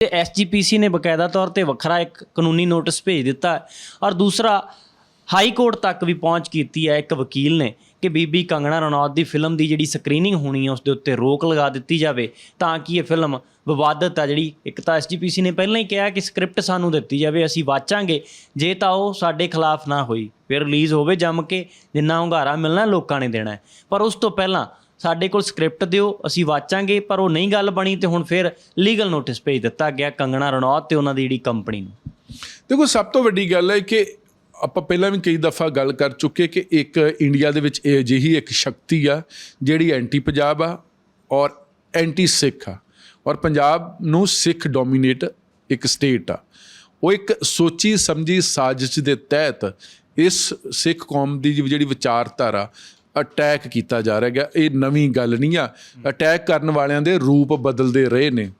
ਤੇ ਐਸਜੀਪੀਸੀ ਨੇ ਬਕਾਇਦਾ ਤੌਰ ਤੇ ਵੱਖਰਾ ਇੱਕ ਕਾਨੂੰਨੀ ਨੋਟਿਸ ਭੇਜ ਦਿੱਤਾ ਹੈ ਔਰ ਦੂਸਰਾ, ਹਾਈ ਕੋਰਟ ਤੱਕ ਵੀ ਪਹੁੰਚ ਕੀਤੀ ਹੈ ਇੱਕ ਵਕੀਲ ਨੇ ਕਿ ਬੀਬੀ ਕੰਗਣਾ ਰਣੌਤ ਦੀ ਫਿਲਮ ਦੀ ਜਿਹੜੀ ਸਕਰੀਨਿੰਗ ਹੋਣੀ ਹੈ ਉਸ ਦੇ ਉੱਤੇ ਰੋਕ ਲਗਾ ਦਿੱਤੀ ਜਾਵੇ ਤਾਂ ਕਿ ਇਹ ਫਿਲਮ ਵਿਵਾਦਤ ਆ ਜਿਹੜੀ ਇੱਕ ਤਾਂ ਐਸਜੀਪੀਸੀ ਨੇ ਪਹਿਲਾਂ ਹੀ ਕਿਹਾ ਕਿ ਸਕ੍ਰਿਪਟ ਸਾਨੂੰ ਦਿੱਤੀ ਜਾਵੇ, ਅਸੀਂ ਵਾਚਾਂਗੇ, ਜੇ ਤਾਂ ਉਹ ਸਾਡੇ ਖਿਲਾਫ ਨਾ ਹੋਈ, ਫਿਰ ਰਿਲੀਜ਼ ਹੋਵੇ ਜੰਮ ਕੇ, ਜਿੰਨਾ ਹੁੰਗਾਰਾ ਮਿਲਣਾ ਲੋਕਾਂ ਨੇ ਦੇਣਾ ਪਰ ਉਸ ਤੋਂ ਪਹਿਲਾਂ ਸਾਡੇ ਕੋਲ ਸਕ੍ਰਿਪਟ ਦਿਓ, ਅਸੀਂ ਵਾਚਾਂਗੇ, ਪਰ ਉਹ ਨਹੀਂ ਗੱਲ ਬਣੀ ਤੇ ਹੁਣ ਫਿਰ ਲੀਗਲ ਨੋਟਿਸ ਭੇਜ ਦਿੱਤਾ ਗਿਆ ਕੰਗਣਾ ਰਣੌਤ ਤੇ ਉਹਨਾਂ ਦੀ ਜਿਹੜੀ ਕੰਪਨੀ ਨੂੰ। ਦੇਖੋ, ਸਭ ਤੋਂ ਵੱਡੀ ਗੱਲ ਹੈ ਕਿ ਆਪਾਂ ਪਹਿਲਾਂ ਵੀ ਕਈ ਦਫਾ ਗੱਲ ਕਰ ਚੁੱਕੇ ਕਿ ਇੱਕ ਇੰਡੀਆ ਦੇ ਵਿੱਚ ਇਹ ਅਜਿਹੀ ਇੱਕ ਸ਼ਕਤੀ ਆ ਜਿਹੜੀ ਐਂਟੀ ਪੰਜਾਬ ਆ ਔਰ ਐਂਟੀ ਸਿੱਖ ਆ। ਔਰ ਪੰਜਾਬ ਨੂੰ ਸਿੱਖ ਡੋਮੀਨੇਟ ਇੱਕ ਸਟੇਟ ਆ। ਉਹ ਇੱਕ ਸੋਚੀ ਸਮਝੀ ਸਾਜ਼ਿਸ਼ ਦੇ ਤਹਿਤ ਇਸ ਸਿੱਖ ਕੌਮ ਦੀ ਜਿਹੜੀ ਵਿਚਾਰਧਾਰਾ ਅਟੈਕ ਕੀਤਾ ਜਾ ਰਿਹਾ ਹੈ ਇਹ ਨਵੀਂ ਗੱਲ ਨਹੀਂ ਆ। ਅਟੈਕ ਕਰਨ ਵਾਲਿਆਂ ਦੇ ਰੂਪ ਬਦਲਦੇ ਰਹੇ ਨੇ।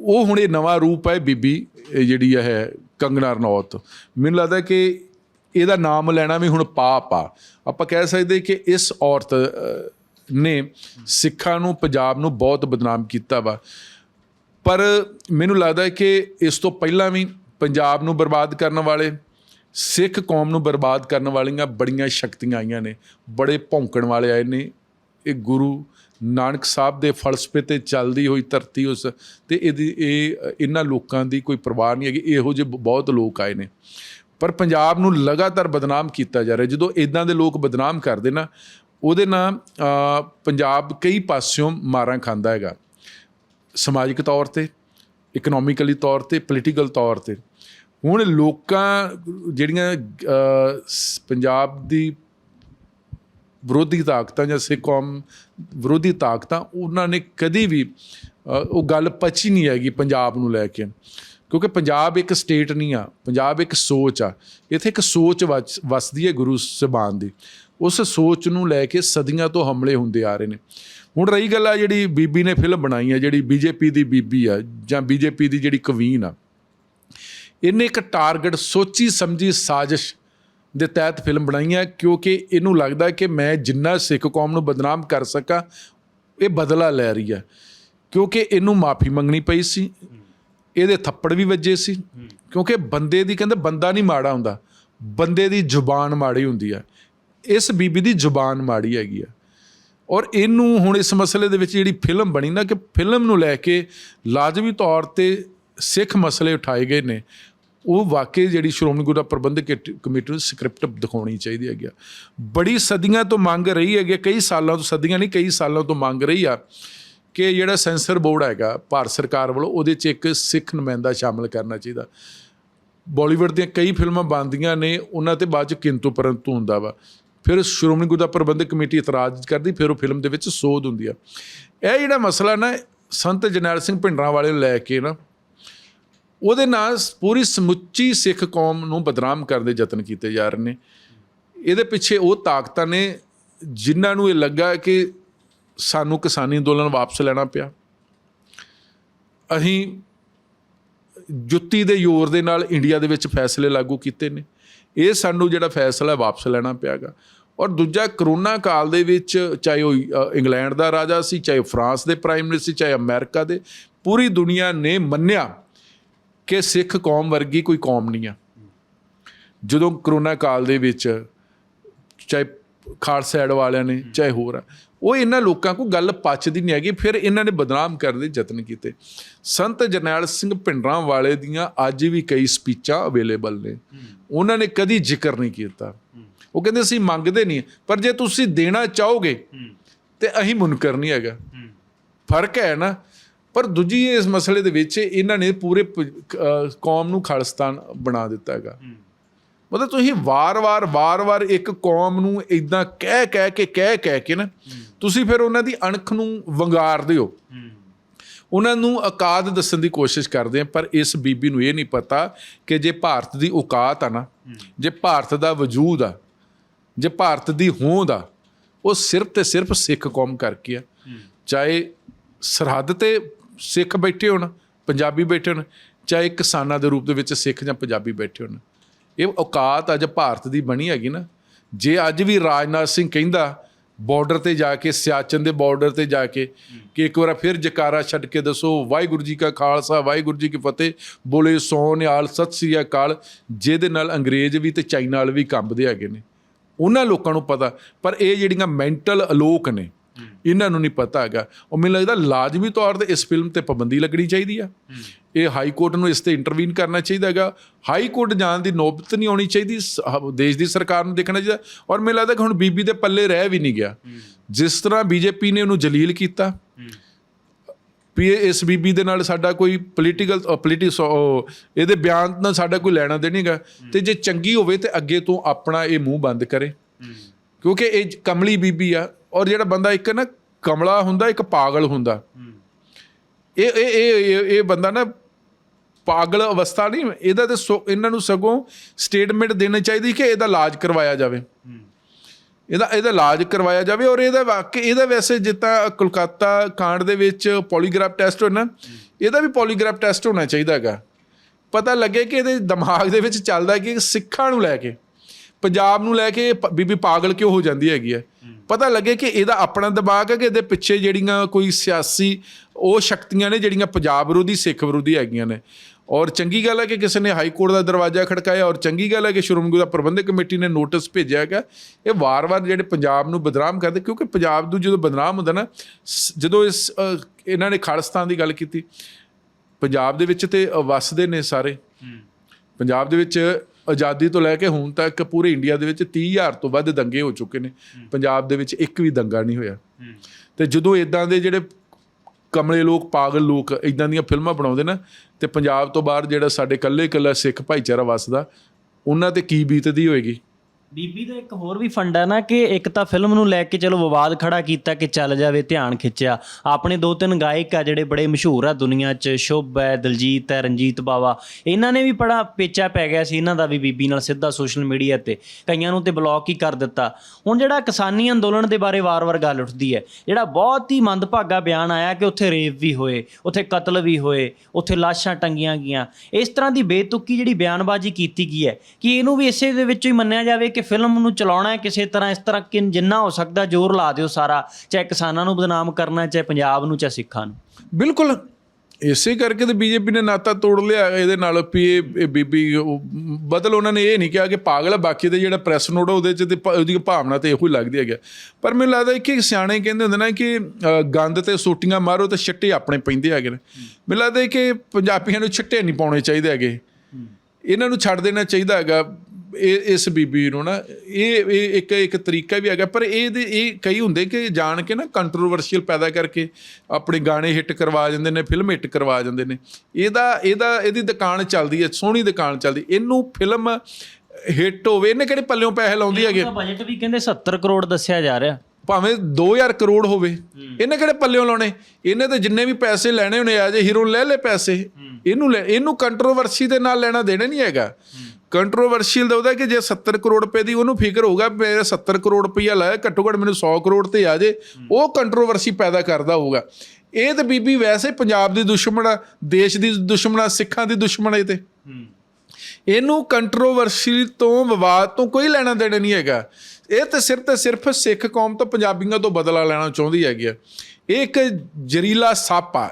ਉਹ ਹੁਣ ਇਹ ਨਵਾਂ ਰੂਪ ਹੈ ਬੀਬੀ ਜਿਹੜੀ ਹੈ ਕੰਗਨਾ ਰਣੌਤ। ਮੈਨੂੰ ਲੱਗਦਾ ਕਿ ਇਹਦਾ ਨਾਮ ਲੈਣਾ ਵੀ ਹੁਣ ਪਾਪ ਆ। ਆਪਾਂ ਕਹਿ ਸਕਦੇ ਕਿ ਇਸ ਔਰਤ ਨੇ ਸਿੱਖਾਂ ਨੂੰ, ਪੰਜਾਬ ਨੂੰ ਬਹੁਤ ਬਦਨਾਮ ਕੀਤਾ ਵਾ। ਪਰ ਮੈਨੂੰ ਲੱਗਦਾ ਕਿ ਇਸ ਤੋਂ ਪਹਿਲਾਂ ਵੀ ਪੰਜਾਬ ਨੂੰ ਬਰਬਾਦ ਕਰਨ ਵਾਲੇ ਸਿੱਖ ਕੌਮ ਨੂੰ ਬਰਬਾਦ ਕਰਨ ਵਾਲੀਆਂ ਬੜੀਆਂ ਸ਼ਕਤੀਆਂ ਆਈਆਂ ਨੇ, ਬੜੇ ਭੌਂਕਣ ਵਾਲੇ ਆਏ ਨੇ। ਇਹ ਗੁਰੂ ਨਾਨਕ ਸਾਹਿਬ ਦੇ ਫਲਸਫੇ ਤੇ ਚੱਲਦੀ ਹੋਈ ਧਰਤੀ ਉਸ ਤੇ ਇਹਦੀ, ਇਹ, ਇਹਨਾਂ ਲੋਕਾਂ ਦੀ ਕੋਈ ਪਰਵਾਹ ਨਹੀਂ ਹੈਗੀ, ਇਹੋ ਜਿਹੇ ਬ- ਬਹੁਤ ਲੋਕ ਆਏ ਨੇ। ਪਰ ਪੰਜਾਬ ਨੂੰ ਲਗਾਤਾਰ ਬਦਨਾਮ ਕੀਤਾ ਜਾ ਰਿਹਾ, ਜਦੋਂ ਇਦਾਂ ਦੇ ਲੋਕ ਬਦਨਾਮ ਕਰਦੇ ਨਾ, ਉਹਦੇ ਨਾਲ ਪੰਜਾਬ ਕਈ ਪਾਸਿਓਂ ਮਾਰਾਂ ਖਾਂਦਾ ਹੈਗਾ। ਸਮਾਜਿਕ ਤੌਰ ਤੇ ਇਕਨੋਮਿਕਲੀ ਤੌਰ ਤੇ ਪੋਲੀਟੀਕਲ ਤੌਰ ਤੇ। ਹੁਣ ਲੋਕਾਂ, ਜਿਹੜੀਆਂ ਪੰਜਾਬ ਦੀ ਵਿਰੋਧੀ ਤਾਕਤਾਂ ਜਾਂ ਸਿੱਖ ਕੌਮ ਵਿਰੋਧੀ ਤਾਕਤਾਂ, ਉਹਨਾਂ ਨੇ ਕਦੀ ਵੀ ਉਹ ਗੱਲ ਪਚੀ ਨਹੀਂ ਹੈਗੀ ਪੰਜਾਬ ਨੂੰ ਲੈ ਕੇ। ਕਿਉਂਕਿ ਪੰਜਾਬ ਇੱਕ ਸਟੇਟ ਨਹੀਂ ਆ, ਪੰਜਾਬ ਇੱਕ ਸੋਚ ਆ। ਇੱਥੇ ਇੱਕ ਸੋਚ ਵਸ- ਵਸਦੀ ਹੈ ਗੁਰੂ ਸਬਾਨ ਦੀ। ਉਸ ਸੋਚ ਨੂੰ ਲੈ ਕੇ ਸਦੀਆਂ ਤੋਂ ਹਮਲੇ ਹੁੰਦੇ ਆ ਰਹੇ ਨੇ। ਹੁਣ ਰਹੀ ਗੱਲ ਆ ਜਿਹੜੀ ਬੀਬੀ ਨੇ ਫਿਲਮ ਬਣਾਈ ਆ, ਜਿਹੜੀ ਬੀਜੇਪੀ ਦੀ ਬੀਬੀ ਆ ਜਾਂ ਬੀਜੇਪੀ ਦੀ ਜਿਹੜੀ ਕਵੀਨ ਆ। ਇਹਨੇ ਇੱਕ ਟਾਰਗੇਟ ਸੋਚੀ ਸਮਝੀ ਸਾਜ਼ਿਸ਼ ਦੇ ਤਹਿਤ ਫਿਲਮ ਬਣਾਈ ਹੈ, ਕਿਉਂਕਿ ਇਹਨੂੰ ਲੱਗਦਾ ਕਿ ਮੈਂ ਜਿੰਨਾ ਸਿੱਖ ਕੌਮ ਨੂੰ ਬਦਨਾਮ ਕਰ ਸਕਾਂ, ਇਹ ਬਦਲਾ ਲੈ ਰਹੀ ਹੈ। ਕਿਉਂਕਿ ਇਹਨੂੰ ਮਾਫੀ ਮੰਗਣੀ ਪਈ ਸੀ। ਇਹਦੇ ਥੱਪੜ ਵੀ ਵੱਜੇ ਸੀ। ਕਿਉਂਕਿ ਬੰਦੇ ਦੀ ਕਹਿੰਦੇ ਬੰਦਾ ਨਹੀਂ ਮਾੜਾ ਹੁੰਦਾ, ਬੰਦੇ ਦੀ ਜ਼ੁਬਾਨ ਮਾੜੀ ਹੁੰਦੀ ਹੈ। ਇਸ ਬੀਬੀ ਦੀ ਜ਼ੁਬਾਨ ਮਾੜੀ ਹੈਗੀ ਆ ਔਰ ਇਹਨੂੰ ਹੁਣ ਇਸ ਮਸਲੇ ਦੇ ਵਿੱਚ ਜਿਹੜੀ ਫਿਲਮ ਬਣੀ ਨਾ, ਕਿ ਫਿਲਮ ਨੂੰ ਲੈ ਕੇ ਲਾਜ਼ਮੀ ਤੌਰ ਤੇ ਸਿੱਖ ਮਸਲੇ ਉਠਾਏ ਗਏ ਨੇ ਉਹ ਵਾਕਈ ਜਿਹੜੀ ਸ਼੍ਰੋਮਣੀ ਗੁਰਦੁਆਰਾ ਪ੍ਰਬੰਧਕ ਕਮੇਟੀ- ਨੂੰ ਸਕ੍ਰਿਪਟ ਦਿਖਾਉਣੀ ਚਾਹੀਦੀ ਹੈਗੀ ਆ। ਬੜੀ ਸਦੀਆਂ ਤੋਂ ਮੰਗ ਰਹੀ ਹੈਗੀ ਆ, ਕਈ ਸਾਲਾਂ ਤੋਂ ਸਦੀਆਂ ਨਹੀਂ ਕਈ ਸਾਲਾਂ ਤੋਂ ਮੰਗ ਰਹੀ ਆ ਕਿ ਜਿਹੜਾ ਸੈਂਸਰ ਬੋਰਡ ਹੈਗਾ ਭਾਰਤ ਸਰਕਾਰ ਵੱਲੋਂ ਉਹਦੇ 'ਚ ਇੱਕ ਸਿੱਖ ਨੁਮਾਇੰਦਾ ਸ਼ਾਮਲ ਕਰਨਾ ਚਾਹੀਦਾ। ਬਾਲੀਵੁੱਡ ਦੀਆਂ ਕਈ ਫਿਲਮਾਂ ਬਣਦੀਆਂ ਨੇ ਉਹਨਾਂ ਤੇ ਬਾਅਦ ਚ ਕਿੰਤੂ ਪਰੰਤੂ ਹੁੰਦਾ ਵਾ। ਫਿਰ ਸ਼੍ਰੋਮਣੀ ਗੁਰਦੁਆਰਾ ਪ੍ਰਬੰਧਕ ਕਮੇਟੀ ਇਤਰਾਜ਼ ਕਰਦੀ ਫਿਰ ਉਹ ਫਿਲਮ ਦੇ ਵਿੱਚ ਸੋਧ ਹੁੰਦੀ ਆ। ਇਹ ਜਿਹੜਾ ਮਸਲਾ ਨਾ ਸੰਤ ਜਰਨੈਲ ਸਿੰਘ ਭਿੰਡਰਾਂ ਵਾਲੇ ਨੂੰ ਲੈ ਕੇ ਨਾ ਉਹਦੇ ਨਾਲ ਪੂਰੀ ਸਮੁੱਚੀ ਸਿੱਖ ਕੌਮ ਨੂੰ ਬਦਨਾਮ ਕਰਨ ਦੇ ਯਤਨ ਕੀਤੇ ਜਾ ਰਹੇ ਨੇ। ਇਹਦੇ ਪਿੱਛੇ ਉਹ ਤਾਕਤਾਂ ਨੇ ਜਿਨ੍ਹਾਂ ਨੂੰ ਇਹ ਲੱਗਾ ਕਿ ਸਾਨੂੰ ਕਿਸਾਨੀ ਅੰਦੋਲਨ ਵਾਪਸ ਲੈਣਾ ਪਿਆ। ਅਸੀਂ ਜੁੱਤੀ ਦੇ ਜ਼ੋਰ ਦੇ ਨਾਲ ਇੰਡੀਆ ਦੇ ਵਿੱਚ ਫੈਸਲੇ ਲਾਗੂ ਕੀਤੇ ਨੇ। ਇਹ ਸਾਨੂੰ ਜਿਹੜਾ ਫੈਸਲਾ ਵਾਪਸ ਲੈਣਾ ਪਿਆਗਾ। ਔਰ ਦੂਜਾ, ਕਰੋਨਾ ਕਾਲ ਦੇ ਵਿੱਚ ਚਾਹੇ ਉਹ ਇੰਗਲੈਂਡ ਦਾ ਰਾਜਾ ਸੀ, ਚਾਹੇ ਫਰਾਂਸ ਦੇ ਪ੍ਰਾਈਮ ਮਿਨਿਸਟਰ ਚਾਹੇ ਅਮਰੀਕਾ ਦੇ, ਪੂਰੀ ਦੁਨੀਆ ਨੇ ਮੰਨਿਆ ਕਿ ਸਿੱਖ ਕੌਮ ਵਰਗੀ ਕੋਈ ਕੌਮ ਨਹੀਂ ਆ। ਜਦੋਂ ਕਰੋਨਾ ਕਾਲ ਦੇ ਵਿੱਚ ਚਾਹੇ ਖਾਲਸਾ ਐਡ ਵਾਲਿਆਂ ਨੇ ਚਾਹੇ ਹੋਰ ਆ ਉਹ ਇਹਨਾਂ ਲੋਕਾਂ ਕੋ ਗੱਲ ਪਚਦੀ ਨਹੀਂ ਹੈਗੀ ਫਿਰ ਇਹਨਾਂ ਨੇ ਬਦਨਾਮ ਕਰਨ ਦੇ ਯਤਨ ਕੀਤੇ। ਸੰਤ ਜਰਨੈਲ ਸਿੰਘ ਭਿੰਡਰਾਂ ਵਾਲੇ ਦੀਆਂ ਅੱਜ ਵੀ ਕਈ ਸਪੀਚਾਂ ਅਵੇਲੇਬਲ ਨੇ। ਉਹਨਾਂ ਨੇ ਕਦੀ ਜ਼ਿਕਰ ਨਹੀਂ ਕੀਤਾ। ਉਹ ਕਹਿੰਦੇ ਅਸੀਂ ਮੰਗਦੇ ਨਹੀਂ ਪਰ ਜੇ ਤੁਸੀਂ ਦੇਣਾ ਚਾਹੋਗੇ ਤੇ ਅਸੀਂ ਮੁਨਕਰ ਨਹੀਂ ਹੈਗਾ। ਫ਼ਰਕ ਹੈ ਨਾ ਪਰ ਦੂਜੀ ਇਸ ਮਸਲੇ ਦੇ ਵਿੱਚ ਇਹਨਾਂ ਨੇ ਪੂਰੇ ਕੌਮ ਨੂੰ ਖਾਲਿਸਤਾਨ ਬਣਾ ਦਿੱਤਾ ਹੈਗਾ। ਮਤਲਬ ਤੁਸੀਂ ਵਾਰ-ਵਾਰ ਵਾਰ-ਵਾਰ ਇੱਕ ਕੌਮ ਨੂੰ ਇਦਾਂ ਕਹਿ ਕਹਿ ਕੇ ਕਹਿ ਕਹਿ ਕੇ ਨਾ ਤੁਸੀਂ ਫਿਰ ਉਹਨਾਂ ਦੀ ਅਣਖ ਨੂੰ ਵੰਗਾਰਦੇ ਹੋ। ਉਹਨਾਂ ਨੂੰ ਔਕਾਤ ਦੱਸਣ ਦੀ ਕੋਸ਼ਿਸ਼ ਕਰਦੇ ਆ ਪਰ ਇਸ ਬੀਬੀ ਨੂੰ ਇਹ ਨਹੀਂ ਪਤਾ ਕਿ ਜੇ ਭਾਰਤ ਦੀ ਔਕਾਤ ਆ ਨਾ ਜੇ ਭਾਰਤ ਦਾ ਵਜੂਦ ਆ ਜੇ ਭਾਰਤ ਦੀ ਹੋਂਦ ਆ ਉਹ ਸਿਰਫ ਤੇ ਸਿਰਫ ਸਿੱਖ ਕੌਮ ਕਰਕੇ ਆ। ਚਾਹੇ ਸਰਹੱਦ ਤੇ ਸਿੱਖ ਬੈਠੇ ਹੋਣ, ਪੰਜਾਬੀ ਬੈਠੇ ਹੋਣ, ਚਾਹੇ ਕਿਸਾਨਾਂ ਦੇ ਰੂਪ ਦੇ ਵਿੱਚ ਸਿੱਖ ਜਾਂ ਪੰਜਾਬੀ ਬੈਠੇ ਹੋਣ। ਇਹ ਔਕਾਤ ਅੱਜ ਭਾਰਤ ਦੀ ਬਣੀ ਹੈਗੀ ਨਾ। ਜੇ ਅੱਜ ਵੀ ਰਾਜਨਾਥ ਸਿੰਘ ਕਹਿੰਦਾ ਬਾਰਡਰ ਤੇ ਜਾ ਕੇ, ਸਿਆਚਨ ਦੇ ਬਾਰਡਰ ਤੇ ਜਾ ਕੇ, ਕਿ ਇੱਕ ਵਾਰ ਫਿਰ ਜਕਾਰਾ ਛੱਡ ਕੇ ਦੱਸੋ, ਵਾਹਿਗੁਰੂ ਜੀ ਕਾ ਖਾਲਸਾ, ਵਾਹਿਗੁਰੂ ਜੀ ਕੀ ਫਤਿਹ, ਬੋਲੇ ਸੋ ਨਿਹਾਲ ਸਤਿ ਸ੍ਰੀ ਅਕਾਲ, ਜਿਹਦੇ ਨਾਲ ਅੰਗਰੇਜ਼ ਵੀ ਤੇ ਚਾਈਨਾ ਵਾਲੇ ਵੀ ਕੰਬਦੇ ਹੈਗੇ ਨੇ। ਉਹਨਾਂ ਲੋਕਾਂ ਨੂੰ ਪਤਾ, ਪਰ ਇਹ ਜਿਹੜੀਆਂ ਮੈਂਟਲ ਅਲੋਕ ਨੇ ਇਹਨਾਂ ਨੂੰ ਨਹੀਂ ਪਤਾ ਹੈਗਾ। ਉਹ ਮੈਨੂੰ ਲੱਗਦਾ ਲਾਜ਼ਮੀ ਤੌਰ ਤੇ ਇਸ ਫਿਲਮ ਤੇ ਪਾਬੰਦੀ ਲੱਗਣੀ ਚਾਹੀਦੀ ਆ। ਇਹ ਹਾਈ ਕੋਰਟ ਨੂੰ ਇਸ ਤੇ ਇੰਟਰਵੀਨ ਕਰਨਾ ਚਾਹੀਦਾ ਹੈਗਾ। ਹਾਈ ਕੋਰਟ ਜਾਣ ਦੀ ਨੌਬਤ ਨਹੀਂ ਆਉਣੀ ਚਾਹੀਦੀ। ਦੇਸ਼ ਦੀ ਸਰਕਾਰ ਨੂੰ ਦੇਖਣਾ ਚਾਹੀਦਾ। ਔਰ ਮੈਨੂੰ ਲੱਗਦਾ ਕਿ ਹੁਣ ਬੀਬੀ ਦੇ ਪੱਲੇ ਰਹਿ ਵੀ ਨਹੀਂ ਗਿਆ। ਜਿਸ ਤਰ੍ਹਾਂ ਬੀਜੇਪੀ ਨੇ ਉਹਨੂੰ ਜਲੀਲ ਕੀਤਾ। ਵੀ ਇਸ ਬੀਬੀ ਦੇ ਨਾਲ ਸਾਡਾ ਕੋਈ ਪੋਲੀਟੀਕਲ ਪੋਲੀਟਿਕਸ ਇਹਦੇ ਬਿਆਨ ਨਾਲ ਸਾਡਾ ਕੋਈ ਲੈਣਾ ਦੇਣੀਗਾ ਤੇ ਜੇ ਚੰਗੀ ਹੋਵੇ ਤੇ ਅੱਗੇ ਤੋਂ ਆਪਣਾ ਇਹ ਮੂੰਹ ਬੰਦ ਕਰੇ। ਕਿਉਂਕਿ ਇਹ ਕਮਲੀ ਬੀਬੀ ਆ ਔਰ ਜਿਹੜਾ ਬੰਦਾ ਇੱਕ ਨਾ ਕਮਲਾ ਹੁੰਦਾ ਇੱਕ ਪਾਗਲ ਹੁੰਦਾ। ਇਹ ਇਹ ਇਹ ਇਹ- ਬੰਦਾ ਨਾ ਪਾਗਲ ਅਵਸਥਾ ਨਹੀਂ ਇਹਦਾ ਤੇ ਇਹਨਾਂ ਨੂੰ ਸਗੋਂ ਸਟੇਟਮੈਂਟ ਦੇਣੀ ਚਾਹੀਦੀ ਕਿ ਇਹਦਾ ਇਲਾਜ ਕਰਵਾਇਆ ਜਾਵੇ। ਇਹਦਾ ਇਹਦਾ ਇਲਾਜ ਕਰਵਾਇਆ ਜਾਵੇ ਔਰ ਇਹਦਾ ਵਾਕਈ ਇਹਦਾ ਵੈਸੇ ਜਿੱਦਾਂ ਕੋਲਕਾਤਾ ਕਾਂਡ ਦੇ ਵਿੱਚ ਪੋਲੀਗ੍ਰਾਫ ਟੈਸਟ ਹੋਣਾ ਇਹਦਾ ਵੀ ਪੋਲੀਗ੍ਰਾਫ ਟੈਸਟ ਹੋਣਾ ਚਾਹੀਦਾ ਹੈਗਾ। ਪਤਾ ਲੱਗੇ ਕਿ ਇਹਦੇ ਦਿਮਾਗ ਦੇ ਵਿੱਚ ਚੱਲਦਾ ਕਿ ਸਿੱਖਾਂ ਨੂੰ ਲੈ ਕੇ। ਪੰਜਾਬ ਨੂੰ ਲੈ ਕੇ ਪ- ਬੀਬੀ ਪਾਗਲ ਕਿਉਂ ਹੋ ਜਾਂਦੀ ਹੈਗੀ ਹੈ? ਪਤਾ ਲੱਗੇ ਕਿ ਇਹਦਾ ਆਪਣਾ ਦਿਮਾਗ ਹੈ ਕਿ ਇਹਦੇ ਪਿੱਛੇ ਜਿਹੜੀਆਂ ਕੋਈ ਸਿਆਸੀ ਉਹ ਸ਼ਕਤੀਆਂ ਨੇ ਜਿਹੜੀਆਂ ਪੰਜਾਬ ਵਿਰੋਧੀ ਸਿੱਖ ਵਿਰੋਧੀ ਹੈਗੀਆਂ ਨੇ। ਔਰ ਚੰਗੀ ਗੱਲ ਹੈ ਕਿ ਕਿਸੇ ਨੇ ਹਾਈ ਕੋਰਟ ਦਾ ਦਰਵਾਜ਼ਾ ਖੜਕਾਇਆ ਔਰ ਚੰਗੀ ਗੱਲ ਹੈ ਕਿ ਸ਼੍ਰੋਮਣੀ ਗੁਰਦੁਆਰਾ ਪ੍ਰਬੰਧਕ ਕਮੇਟੀ ਨੇ ਨੋਟਿਸ ਭੇਜਿਆ ਹੈਗਾ। ਇਹ ਵਾਰ-ਵਾਰ ਜਿਹੜੇ ਪੰਜਾਬ ਨੂੰ ਬਦਨਾਮ ਕਰਦੇ ਕਿਉਂਕਿ ਪੰਜਾਬ ਨੂੰ ਜਦੋਂ ਬਦਨਾਮ ਹੁੰਦਾ ਨਾ ਸ- ਜਦੋਂ ਇਸ ਅ, ਇਹਨਾਂ ਨੇ ਖਾਲਿਸਤਾਨ ਦੀ ਗੱਲ ਕੀਤੀ ਪੰਜਾਬ ਦੇ ਵਿੱਚ ਤੇ ਵਸਦੇ ਨੇ ਸਾਰੇ। ਪੰਜਾਬ ਦੇ ਵਿੱਚ ਆਜ਼ਾਦੀ ਤੋਂ ਲੈ ਕੇ ਹੁਣ ਤੱਕ ਪੂਰੇ ਇੰਡੀਆ ਦੇ ਵਿੱਚ 30000 ਤੋਂ ਵੱਧ ਦੰਗੇ ਹੋ ਚੁੱਕੇ ਨੇ। ਪੰਜਾਬ ਦੇ ਵਿੱਚ ਇੱਕ ਵੀ ਦੰਗਾ ਨਹੀਂ ਹੋਇਆ। ਤੇ ਜਦੋਂ ਇਦਾਂ ਦੇ ਜਿਹੜੇ ਕਮਲੇ ਲੋਕ ਪਾਗਲ ਲੋਕ ਇਦਾਂ ਦੀਆਂ ਫਿਲਮਾਂ ਬਣਾਉਂਦੇ ਨਾ ਤੇ ਪੰਜਾਬ ਤੋਂ ਬਾਹਰ ਜਿਹੜਾ ਸਾਡੇ ਕੱਲੇ ਕੱਲਾ ਸਿੱਖ ਭਾਈਚਾਰਾ ਵਸਦਾ ਉਹਨਾਂ ਤੇ ਕੀ ਬੀਤਦੀ ਹੋਏਗੀ? ਬੀਬੀ ਦਾ ਇੱਕ ਹੋਰ ਵੀ ਫੰਡਾ ਨਾ ਕਿ ਇੱਕ ਤਾਂ ਫਿਲਮ ਨੂੰ ਲੈ ਕੇ ਚਲੋ ਵਿਵਾਦ ਖੜਾ ਕੀਤਾ ਕਿ ਚੱਲ ਜਾਵੇ, ਧਿਆਨ ਖਿੱਚਿਆ। ਆਪਣੇ ਦੋ ਤਿੰਨ ਗਾਇਕ ਆ ਜਿਹੜੇ ਬੜੇ ਮਸ਼ਹੂਰ ਆ ਦੁਨੀਆ 'ਚ, ਸ਼ੁਭ ਹੈ, ਦਲਜੀਤ ਹੈ, ਰਣਜੀਤ ਬਾਵਾ। ਇਹਨਾਂ ਨੇ ਵੀ ਬੜਾ ਪੇਚਾ ਪੈ ਗਿਆ ਸੀ, ਇਹਨਾਂ ਦਾ ਵੀ ਬੀਬੀ ਨਾਲ ਸਿੱਧਾ ਸੋਸ਼ਲ ਮੀਡੀਆ ਤੇ। ਕਈਆਂ ਨੂੰ ਤੇ ਬਲੌਕ ਹੀ ਕਰ ਦਿੱਤਾ। ਹੁਣ ਜਿਹੜਾ ਕਿਸਾਨੀ ਅੰਦੋਲਨ ਦੇ ਬਾਰੇ ਵਾਰ-ਵਾਰ ਗੱਲ ਉੱਠਦੀ ਹੈ, ਜਿਹੜਾ ਬਹੁਤ ਹੀ ਮੰਦਭਾਗਾ ਬਿਆਨ ਆਇਆ ਕਿ ਉੱਥੇ ਰੇਪ ਵੀ ਹੋਏ, ਉੱਥੇ ਕਤਲ ਵੀ ਹੋਏ, ਉੱਥੇ ਲਾਸ਼ਾਂ ਟੰਗੀਆਂ ਗਈਆਂ। ਇਸ ਤਰ੍ਹਾਂ ਦੀ ਬੇਤੁਕੀ ਜਿਹੜੀ ਬਿਆਨਬਾਜ਼ੀ ਕੀਤੀ ਗਈ ਹੈ, ਕਿ ਇਹਨੂੰ ਵੀ ਇਸੇ ਦੇ ਵਿੱਚੋਂ ਹੀ ਮੰਨਿਆ ਜਾਵੇ ਕਿ ਫਿਲਮ ਨੂੰ ਚਲਾਉਣਾ ਹੈ ਕਿਸੇ ਤਰ੍ਹਾਂ ਇਸ ਤਰ੍ਹਾਂ ਕਿ ਜਿੰਨਾ ਹੋ ਸਕਦਾ ਜ਼ੋਰ ਲਾ ਦਿਓ ਸਾਰਾ ਚਾਹੇ ਕਿਸਾਨਾਂ ਨੂੰ ਬਦਨਾਮ ਕਰਨਾ ਚਾਹੇ ਪੰਜਾਬ ਨੂੰ ਚਾਹੇ ਸਿੱਖਾਂ ਨੂੰ। ਬਿਲਕੁਲ। ਇਸੇ ਕਰਕੇ ਤੇ ਬੀਜੇਪੀ ਨੇ ਨਾਤਾ ਤੋੜ ਲਿਆ ਇਹਦੇ ਨਾਲ ਵੀ ਇਹ ਬੀਬੀ ਬਦਲ ਉਹਨਾਂ ਨੇ ਇਹ ਨਹੀਂ ਕਿਹਾ ਕਿ ਪਾਗਲ ਹੈ ਬਾਕੀ ਦੇ ਜਿਹੜਾ ਪ੍ਰੈਸ ਨੋਟ ਉਹਦੇ ਚ ਤੇ ਉਹਦੀ ਭਾਵਨਾ ਤੇ ਇਹੋ ਹੀ ਲੱਗਦੀ ਹੈਗਾ ਪਰ ਮੈਨੂੰ ਲੱਗਦਾ ਕਿ ਸਿਆਣੇ ਕਹਿੰਦੇ ਹੁੰਦੇ ਨਾ ਕਿ ਗੰਦ ਤੇ ਸੋਟੀਆਂ ਮਾਰੋ ਤੇ ਛਿੱਟੇ ਆਪਣੇ ਪੈਂਦੇ ਹੈਗੇ ਨੇ। ਮੈਨੂੰ ਲੱਗਦਾ ਕਿ ਪੰਜਾਬੀਆਂ ਨੂੰ ਛਿੱਟੇ ਨਹੀਂ ਪਾਉਣੇ ਚਾਹੀਦੇ ਹੈਗੇ। ਇਹਨਾਂ ਨੂੰ ਛੱਡ ਦੇਣਾ ਚਾਹੀਦਾ ਹੈਗਾ। ਇਹ ਇਸ ਬੀਬੀ ਨੂੰ ਨਾ ਇਹ ਇਹ ਇੱਕ ਇੱਕ ਤਰੀਕਾ ਵੀ ਹੈਗਾ ਪਰ ਇਹਦੇ ਇਹ ਕਈ ਹੁੰਦੇ ਕਿ ਜਾਣ ਕੇ ਨਾ ਕੰਟਰੋਵਰਸ਼ੀਅਲ ਪੈਦਾ ਕਰਕੇ ਆਪਣੇ ਗਾਣੇ ਹਿੱਟ ਕਰਵਾ ਜਾਂਦੇ ਨੇ ਫਿਲਮ ਹਿੱਟ ਕਰਵਾ ਜਾਂਦੇ ਨੇ। ਇਹਦਾ ਇਹਦਾ ਇਹਦੀ ਦੁਕਾਨ ਚੱਲਦੀ ਹੈ ਸੋਹਣੀ ਦੁਕਾਨ ਚੱਲਦੀ। ਇਹਨੂੰ ਫਿਲਮ ਹਿੱਟ ਹੋਵੇ ਇਹਨੇ ਕਿਹੜੇ ਪੱਲਿਓਂ ਪੈਸੇ ਲਾਉਂਦੀ ਹੈਗੇ? ਉਹਦਾ ਬਜਟ ਵੀ ਕਹਿੰਦੇ 70 ਕਰੋੜ ਦੱਸਿਆ ਜਾ ਰਿਹਾ। ਭਾਵੇਂ 2000 ਕਰੋੜ ਹੋਵੇ ਇਹਨੇ ਕਿਹੜੇ ਪੱਲਿਓਂ ਲਾਉਣੇ? ਇਹਨੇ ਤਾਂ ਜਿੰਨੇ ਵੀ ਪੈਸੇ ਲੈਣੇ ਹੋਣੇ ਆ ਜੇ ਹੀਰੋ ਲੈ ਲੈ ਪੈਸੇ। ਇਹਨੂੰ ਇਹਨੂੰ ਕੰਟਰੋਵਰਸੀ ਦੇ ਨਾਲ ਲੈਣਾ ਦੇਣਾ ਨਹੀਂ ਹੈਗਾ। ਕੰਟਰੋਵਰਸ਼ੀਅਲ ਦਾ ਉਹਦਾ ਕਿ ਜੇ 70 ਕਰੋੜ ਰੁਪਏ ਦੀ ਉਹਨੂੰ ਫਿਕਰ ਹੋਊਗਾ ਮੇਰੇ 70 ਕਰੋੜ ਰੁਪਈਆ ਲਾਇਆ ਘੱਟੋ ਘੱਟ ਮੈਨੂੰ 100 ਕਰੋੜ ਤੇ ਆ ਜੇ ਉਹ ਕੰਟਰੋਵਰਸੀ ਪੈਦਾ ਕਰਦਾ ਹੋਊਗਾ। ਇਹ ਤੇ ਬੀਬੀ ਵੈਸੇ ਪੰਜਾਬ ਦੀ ਦੁਸ਼ਮਣ ਆ ਦੇਸ਼ ਦੀ ਦੁਸ਼ਮਣ ਆ ਸਿੱਖਾਂ ਦੀ ਦੁਸ਼ਮਣ ਇਹ ਤੇ। ਇਹਨੂੰ ਕੰਟਰੋਵਰਸ਼ੀ ਤੋਂ ਵਿਵਾਦ ਤੋਂ ਕੋਈ ਲੈਣਾ ਦੇਣਾ ਨਹੀਂ ਹੈਗਾ। ਇਹ ਤਾਂ ਸਿਰਫ ਤੇ ਸਿਰਫ ਸਿੱਖ ਕੌਮ ਤੋਂ ਪੰਜਾਬੀਆਂ ਤੋਂ ਬਦਲਾ ਲੈਣਾ ਚਾਹੁੰਦੀ ਹੈਗੀ ਆ। ਇਹ ਇੱਕ ਜ਼ਰੀਲਾ ਸੱਪ ਆ।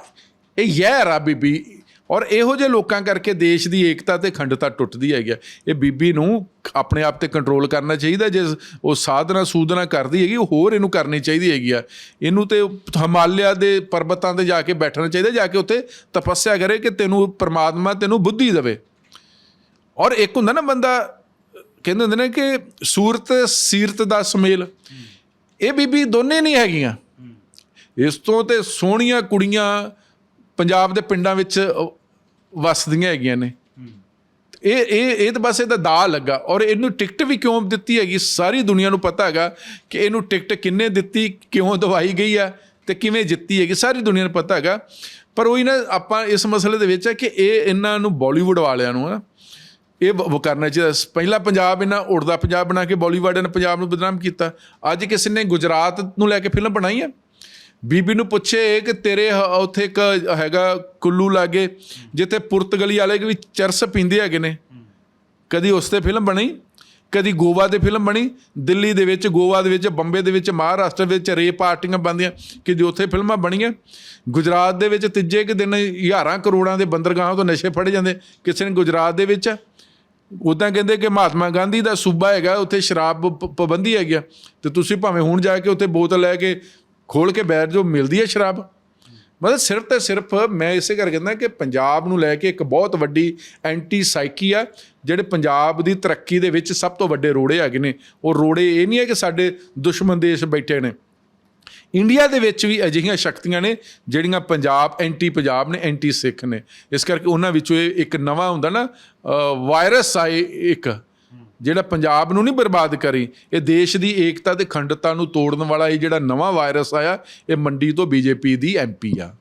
ਇਹ ਜ਼ਹਿਰ ਆ ਬੀਬੀ। ਔਰ ਇਹੋ ਜਿਹੇ ਲੋਕਾਂ ਕਰਕੇ ਦੇਸ਼ ਦੀ ਏਕਤਾ ਤੇ ਅਖੰਡਤਾ ਟੁੱਟਦੀ ਹੈਗੀ ਆ। ਇਹ ਬੀਬੀ ਨੂੰ ਆਪਣੇ ਆਪ ਤੇ ਕੰਟਰੋਲ ਕਰਨਾ ਚਾਹੀਦਾ, ਜੇ ਉਹ ਸਾਧਨਾ ਸੂਦਨਾ ਕਰਦੀ ਹੈਗੀ, ਉਹ ਹੋਰ ਇਹਨੂੰ ਕਰਨੀ ਚਾਹੀਦੀ ਹੈਗੀ ਆ। ਇਹਨੂੰ ਤੇ ਹਿਮਾਲਿਆ ਦੇ ਪਰਬਤਾਂ ਤੇ ਜਾ ਕੇ ਬੈਠਣਾ ਚਾਹੀਦਾ, ਜਾ ਕੇ ਉੱਥੇ ਤਪੱਸਿਆ ਕਰੇ ਕਿ ਤੈਨੂੰ ਪਰਮਾਤਮਾ ਤੈਨੂੰ ਬੁੱਧੀ ਦੇਵੇ। ਔਰ ਇੱਕ ਹੁੰਦਾ ਨਾ ਬੰਦਾ, ਕਹਿੰਦੇ ਹੁੰਦੇ ਨੇ ਕਿ ਸੂਰਤ, ਸੀਰਤ ਦਾ ਸਮੇਲ। ਇਹ ਬੀਬੀ ਦੋਨੇ ਨਹੀਂ ਹੈਗੀਆਂ। ਇਸ ਤੋਂ ਤੇ ਸੋਹਣੀਆਂ ਕੁੜੀਆਂ ਪੰਜਾਬ ਦੇ ਪਿੰਡਾਂ ਵਿੱਚ ਅ, ਵਸਦੀਆਂ ਹੈਗੀਆਂ ਨੇ। ਇਹ ਇਹ ਇਹ ਤਾਂ ਬਸ ਇਹਦਾ ਦਾ ਲੱਗਾ। ਔਰ ਇਹਨੂੰ ਟਿਕਟ ਵੀ ਕਿਉਂ ਦਿੱਤੀ ਹੈਗੀ? ਸਾਰੀ ਦੁਨੀਆ ਨੂੰ ਪਤਾ ਹੈਗਾ ਕਿ ਇਹਨੂੰ ਟਿਕਟ ਕਿੰਨੇ ਦਿੱਤੀ ਕਿਉਂ ਦਵਾਈ ਗਈ ਆ ਤੇ ਕਿਵੇਂ ਜਿੱਤੀ ਹੈਗੀ ਸਾਰੀ ਦੁਨੀਆ ਨੂੰ ਪਤਾ ਹੈਗਾ। ਪਰ ਉਹ ਹੀ ਨਾ ਆਪਾਂ ਇਸ ਮਸਲੇ ਦੇ ਵਿੱਚ ਹੈ ਕਿ ਇਹ ਇਹਨਾਂ ਨੂੰ ਬਾਲੀਵੁੱਡ ਵਾਲਿਆਂ ਨੂੰ ਨਾ ਇਹ ਵ- ਕਰਨਾ ਚਾਹੀਦਾ। ਪਹਿਲਾਂ ਪੰਜਾਬ ਇਹਨਾਂ ਉੜਦਾ ਪੰਜਾਬ ਬਣਾ ਕੇ ਬਾਲੀਵੁੱਡ ਨੇ ਪੰਜਾਬ ਨੂੰ ਬਦਨਾਮ ਕੀਤਾ। ਅੱਜ ਕਿਸੇ ਨੇ ਗੁਜਰਾਤ ਨੂੰ ਲੈ ਕੇ ਫਿਲਮ ਬਣਾਈ ਹੈ ਬੀਬੀ ਨੂੰ ਪੁੱਛੇ ਕਿ ਤੇਰੇ ਹ- ਉੱਥੇ ਇੱਕ ਹੈਗਾ ਕੁੱਲੂ ਲਾਗੇ, ਜਿੱਥੇ ਪੁਰਤਗਾਲੀ ਵਾਲੇ ਵੀ ਚਰਸ ਪੀਂਦੇ ਹੈਗੇ ਨੇ। ਕਦੀ ਉਸ ਤੇ ਫਿਲਮ ਬਣੀ, ਕਦੀ ਗੋਵਾ ਦੇ ਫਿਲਮ ਬਣੀ, ਦਿੱਲੀ ਦੇ ਵਿੱਚ ਗੋਆ ਦੇ ਵਿੱਚ, ਬੰਬੇ ਦੇ ਵਿੱਚ, ਮਹਾਰਾਸ਼ਟਰ ਵਿੱਚ ਰੇ ਪਾਰਟੀਆਂ ਬਣਦੀਆਂ, ਕਿ ਜੋ ਉੱਥੇ ਫਿਲਮਾਂ ਬਣੀਆਂ। ਗੁਜਰਾਤ ਦੇ ਵਿੱਚ ਤੀਜੇ ਕੁ ਦਿਨ ਹਜ਼ਾਰਾਂ ਕਰੋੜਾਂ ਦੇ ਬੰਦਰਗਾਹਾਂ ਤੋਂ ਨਸ਼ੇ ਫੜੇ ਜਾਂਦੇ ਕਿਸੇ ਨੇ ਗੁਜਰਾਤ ਦੇ ਵਿੱਚ। ਉਦਾਂ ਕਹਿੰਦੇ ਕਿ ਮਹਾਤਮਾ ਗਾਂਧੀ ਦਾ ਸੂਬਾ ਹੈਗਾ, ਉੱਥੇ ਸ਼ਰਾਬ ਪਾਬੰਦੀ ਹੈਗੀ ਆ। ਤੇ ਤੁਸੀਂ ਭਾਵੇਂ ਹੁਣ ਜਾ ਕੇ ਉੱਥੇ ਬੋਤਲ ਲੈ ਕੇ ਖੋਲ ਕੇ ਬੈਠ ਜੋ ਮਿਲਦੀ ਹੈ ਸ਼ਰਾਬ। ਮਤਲਬ ਸਿਰਫ ਤੇ ਸਿਰਫ ਮੈਂ ਇਸੇ ਕਰਕੇ ਕਹਿੰਦਾ ਕਿ ਪੰਜਾਬ ਨੂੰ ਲੈ ਕੇ ਇੱਕ ਬਹੁਤ ਵੱਡੀ ਐਂਟੀ ਸਾਈਕੀ ਆ, ਜਿਹੜੇ ਪੰਜਾਬ ਦੀ ਤਰੱਕੀ ਦੇ ਵਿੱਚ ਸਭ ਤੋਂ ਵੱਡੇ ਰੋੜੇ ਹੈਗੇ ਨੇ। ਉਹ ਰੋੜੇ ਇਹ ਨਹੀਂ ਹੈ ਕਿ ਸਾਡੇ ਦੁਸ਼ਮਣ ਦੇਸ਼ ਬੈਠੇ ਨੇ। ਇੰਡੀਆ ਦੇ ਵਿੱਚ ਵੀ ਅਜਿਹੀਆਂ ਸ਼ਕਤੀਆਂ ਨੇ, ਜਿਹੜੀਆਂ ਪੰਜਾਬ ਐਂਟੀ ਪੰਜਾਬ ਨੇ ਐਂਟੀ ਸਿੱਖ ਨੇ। ਇਸ ਕਰਕੇ ਉਹਨਾਂ ਵਿੱਚੋਂ ਇਹ ਇੱਕ ਨਵਾਂ ਹੁੰਦਾ ਨਾ ਵਾਇਰਸ ਆਏ ਇੱਕ। ਜਿਹੜਾ ਪੰਜਾਬ ਨੂੰ ਨਹੀਂ ਬਰਬਾਦ ਕਰੀ, ਇਹ ਦੇਸ਼ ਦੀ ਏਕਤਾ ਤੇ ਅਖੰਡਤਾ ਨੂੰ ਤੋੜਨ ਵਾਲਾ ਇਹ ਜਿਹੜਾ ਨਵਾਂ ਵਾਇਰਸ ਆਇਆ, ਇਹ ਮੰਡੀ ਤੋਂ ਬੀਜੇਪੀ ਦੀ ਐਮਪੀ ਆ।